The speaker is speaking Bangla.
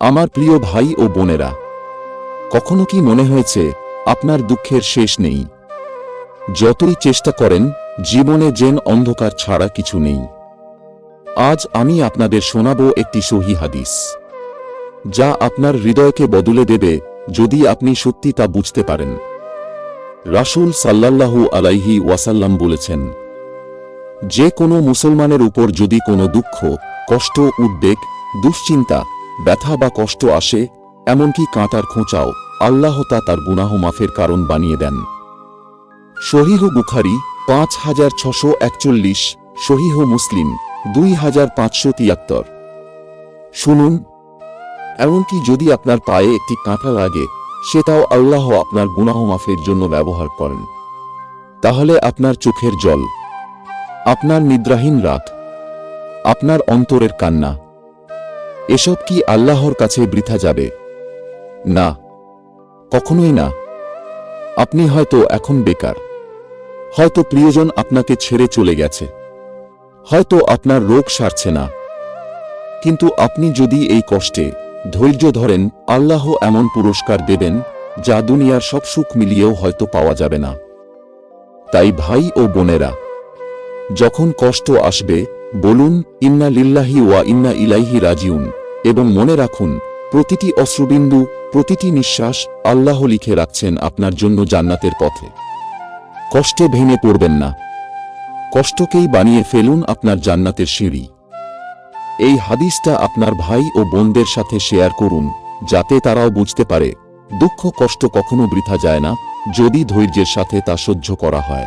আমার প্রিয় ভাই ও বোনেরা, কখনো কি মনে হয়েছে আপনার দুঃখের শেষ নেই? যতই চেষ্টা করেন, জীবনে যেন অন্ধকার ছাড়া কিছু নেই। আজ আমি আপনাদের শোনাব একটি সহি হাদিস, যা আপনার হৃদয়কে বদলে দেবে যদি আপনি সত্যি তা বুঝতে পারেন। রাসূল সাল্লাল্লাহু আলাইহি ওয়াসাল্লাম বলেছেন, যে কোনো মুসলমানের উপর যদি কোনো দুঃখ, কষ্ট, উদ্বেগ, দুশ্চিন্তা ব্যথা বা কষ্ট আসে, এমনকি কাঁটার খোঁচাও আল্লাহ তা তার গুনাহ মাফের কারণ বানিয়ে দেন। শহীহ বুখারি পাঁচ হাজার ছশো একচল্লিশ শহীহ মুসলিম দুই হাজার পাঁচশো তিয়াত্তর। শুনুন। এমনকি যদি আপনার পায়ে একটি কাঁটা লাগে, সেটাও আল্লাহ আপনার গুনাহ মাফের জন্য ব্যবহার করেন। তাহলে আপনার চোখের জল, আপনার নিদ্রাহীন রাত, আপনার অন্তরের কান্না এসব কি আল্লাহর কাছে বৃথা যাবে? না, কখনোই না। আপনি হয়তো এখন বেকার। হয়তো প্রিয়জন আপনাকে ছেড়ে চলে গেছে। হয়তো আপনার রোগ সারছে না। কিন্তু আপনি যদি এই কষ্টে ধৈর্য ধরেন, আল্লাহ এমন পুরস্কার দেবেন, যা দুনিয়ার সব সুখ মিলিয়েও হয়তো পাওয়া যাবে না। তাই ভাই ও বোনেরা, যখন কষ্ট আসবে বলুন, ইন্না লিল্লাহি ওয়া ইন্না ইলাইহি রাজিউন। এবং মনে রাখুন, প্রতিটি অশ্রুবিন্দু, প্রতিটি নিঃশ্বাস আল্লাহ লিখে রাখছেন আপনার জন্য জান্নাতের পথে। কষ্টে ভেঙে পড়বেন না। কষ্টকেই বানিয়ে ফেলুন আপনার জান্নাতের সিঁড়ি। এই হাদিসটা আপনার ভাই ও বোনদের সাথে শেয়ার করুন, যাতে তারাও বুঝতে পারে, দুঃখ কষ্ট কখনো বৃথা যায় না, যদি ধৈর্যের সাথে তা সহ্য করা হয়।